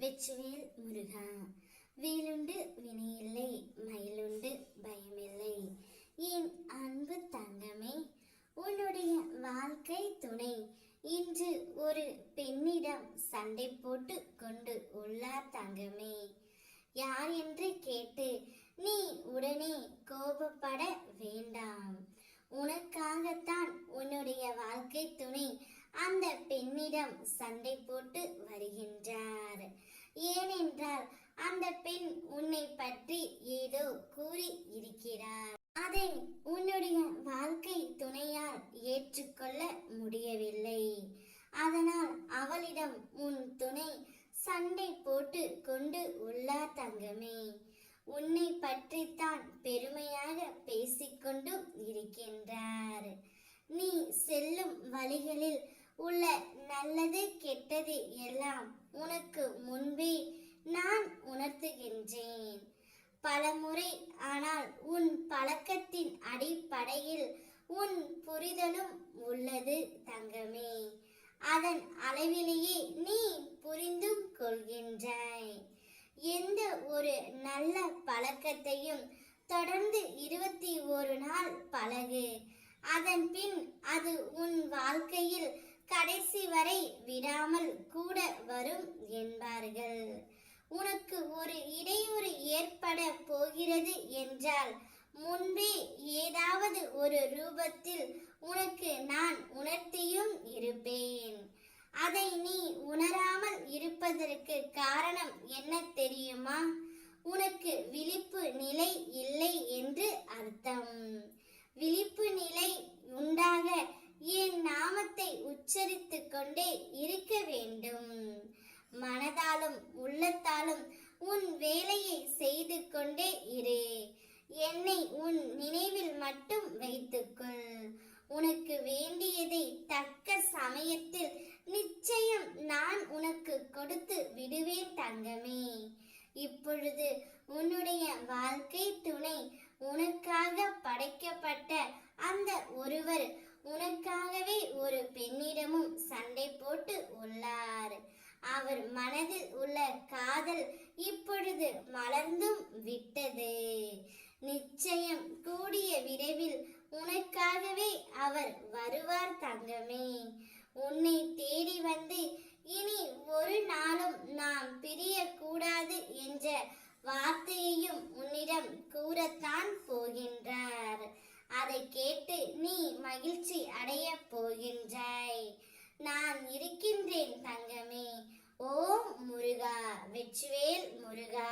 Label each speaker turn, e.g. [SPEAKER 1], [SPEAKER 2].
[SPEAKER 1] வெச்சுவேல் முருகா. வேலுண்டு வினையில்லை மயிலுண்டு பயமில்லை. என் அன்பு தங்கமே உன்னுடைய வாழ்க்கை துணை. இன்று ஒரு பெண்ணிடம் சண்டை போட்டு கொண்டு உள்ளார் தங்கமே. யார் என்று கேட்டு நீ உடனே கோபப்பட வேண்டாம். உனக்காகத்தான் உன்னுடைய வாழ்க்கை துணை. அந்த பெண்ணிடம் சண்டை போட்டு வருகின்றார். ஏனென்றால் அந்த பெண் உன்னை பற்றி ஏதோ கூறி இருக்கிறார் அதை உன்னுடைய வாழ்க்கை துணையால் ஏற்றுக்கொள்ள முடியவில்லை. அதனால் அவளிடம் உன் துணை சண்டை போட்டு கொண்டு உள்ளார் தங்கமே. உன்னை பற்றித்தான் பெருமையாக பேசிக்கொண்டும் இருக்கின்றார். நீ செல்லும் வழிகளில் உள்ள நல்லது கெட்டது எல்லாம் உனக்கு முன்பே நான் உணர்த்துகின்றேன். பலமுறை ஆனால் உன் பழக்கத்தின் அடிப்படையில் உன் புரிதலும் உள்ளது தங்கமே. அதன் அளவிலேயே நீ புரிந்து கொள்கின்றாய். எந்த ஒரு நல்ல பழக்கத்தையும் தொடர்ந்து இருபத்தி ஒரு நாள் பழகு. அதன் பின் அது உன் கடைசி வரை விடாமல் கூட வரும் என்பார்கள். உனக்கு ஒரு இடையூறு ஏற்பட போகிறது என்றால் முன்பே ஏதாவது ஒரு ரூபத்தில் உனக்கு நான் உணர்த்தியும் இருப்பேன். அதை நீ உணராமல் இருப்பதற்கு காரணம் என்ன தெரியுமா? உனக்கு விழிப்பு நிலை இல்லை என்று அர்த்தம் விழிப்பு நிலை உண்டாக என் நாமத்தை உச்சரித்து கொண்டே இருக்க வேண்டும். மனதாலும் உள்ளத்தாலும் உன் வேலையை செய்து கொண்டே இரு. என்னை உன் நினைவில் மட்டும் வைத்துக்கொள். உனக்கு வேண்டியதை தக்க சமயத்தில் நிச்சயம் நான் உனக்கு கொடுத்து விடுவேன் தங்கமே. இப்பொழுது உன்னுடைய வாழ்க்கை துணை உனக்காக படைக்க அந்த ஒருவர் உனக்காகவே ஒரு பெண்ணிடமும் சண்டை போட்டு உள்ளார் அவர் மனதில் உள்ள காதல் இப்பொழுது மலர்ந்தும் விட்டது. நிச்சயம் கூடிய விரைவில் உனக்காகவே அவர் வருவார் தங்கமே. உன்னை தேடி வந்து இனி ஒரு நாளும் நாம் பிரியக்கூடாது என்ற வார்த்தையையும் உன்னிடம் கூறத்தான் போகின்றார். அதை கேட்டு நீ மகிழ்ச்சி அடைய போ நான் இருக்கின்றேன் தங்கமே ஓம் முருகா வெற்றிவேல் முருகா.